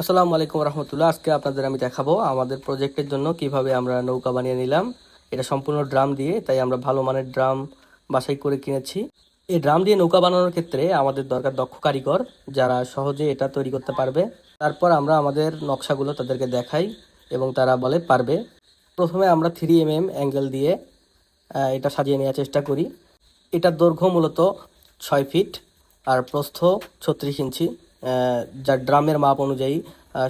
আসসালামু আলাইকুম রহমতুল্লাহ। আজকে আপনাদের আমি দেখাবো আমাদের প্রজেক্টের জন্য কীভাবে আমরা নৌকা বানিয়ে নিলাম। এটা সম্পূর্ণ ড্রাম দিয়ে, তাই আমরা ভালো মানের ড্রাম বাছাই করে কিনেছি। এই ড্রাম দিয়ে নৌকা বানানোর ক্ষেত্রে আমাদের দরকার দক্ষ কারিগর, যারা সহজে এটা তৈরি করতে পারবে। তারপর আমরা আমাদের নকশাগুলো তাদেরকে দেখাই এবং তারা বলে পারবে। প্রথমে আমরা থ্রি এম এম অ্যাঙ্গেল দিয়ে এটা সাজিয়ে নেওয়ার চেষ্টা করি। এটার দৈর্ঘ্য মূলত ছয় ফিট আর প্রস্থ ছত্রিশ ইঞ্চি। যা ড্রামের মাপ অনুযায়ী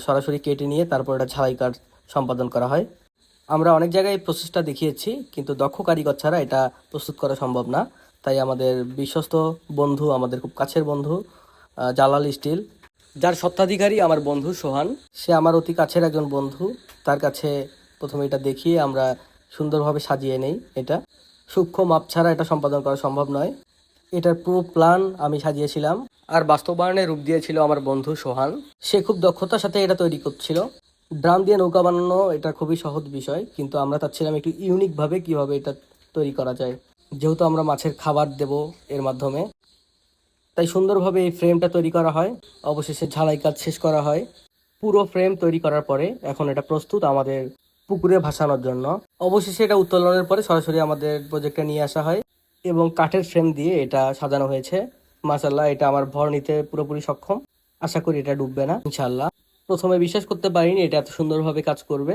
সরাসরি কেটে নিয়ে তারপর এটা ঝালাই কাজ সম্পাদন করা হয়। আমরা অনেক জায়গায় প্রসেসটা দেখিয়েছি, কিন্তু দক্ষ কারিগর ছাড়া এটা প্রস্তুত করা সম্ভব না। তাই আমাদের বিশ্বস্ত বন্ধু, আমাদের খুব কাছের বন্ধু জালাল স্টিল, যার সত্ত্বাধিকারী আমার বন্ধু সোহান, সে আমার অতি কাছের একজন বন্ধু। তার কাছে প্রথমে এটা দেখিয়ে আমরা সুন্দরভাবে সাজিয়ে নেই এটা। সূক্ষ্ম মাপ ছাড়া এটা সম্পাদন করা সম্ভব নয়। এটার পুরো প্ল্যান আমি সাজিয়েছিলাম। আর বাস্তবায়নে রূপ দিয়েছিল আমার বন্ধু সোহান। সে খুব দক্ষতার সাথে এটা তৈরি করছিল। ড্রাম দিয়ে নৌকা বানানো এটা খুবই সহজ বিষয়, কিন্তু আমরা চাচ্ছিলাম একটু ইউনিকভাবে কীভাবে এটা তৈরি করা যায়। যেহেতু আমরা মাছের খাবার দেব এর মাধ্যমে। তাই সুন্দরভাবে এই ফ্রেমটা তৈরি করা হয়। অবশেষে ঝালাই কাজ শেষ করা হয়। পুরো ফ্রেম তৈরি করার পরে এখন এটা প্রস্তুত আমাদের পুকুরে ভাসানোর জন্য। অবশেষে এটা উত্তোলনের পরে সরাসরি আমাদের প্রজেক্টে নিয়ে আসা হয়। এবং কাঠের ফ্রেম দিয়ে এটা সাজানো হয়েছে। মাসাল্লাহ এটা আমার ভর নিতে পুরোপুরি সক্ষম। আশা করি এটা ডুববে না ইনশাল্লাহ প্রথমে বিশ্বাস করতে পারিনি, এটা এত সুন্দরভাবে কাজ করবে।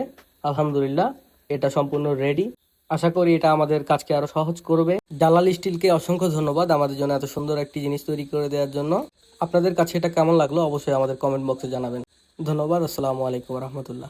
আলহামদুলিল্লাহ, এটা সম্পূর্ণ রেডি আশা করি এটা আমাদের কাজকে আরও সহজ করবে। জালাল স্টিলকে অসংখ্য ধন্যবাদ আমাদের জন্য এত সুন্দর একটি জিনিস তৈরি করে দেওয়ার জন্য। আপনাদের কাছে এটা কেমন লাগল অবশ্যই আমাদের কমেন্ট বক্সে জানাবেন। ধন্যবাদ, আসসালামু আলাইকুম রহমতুল্লাহ।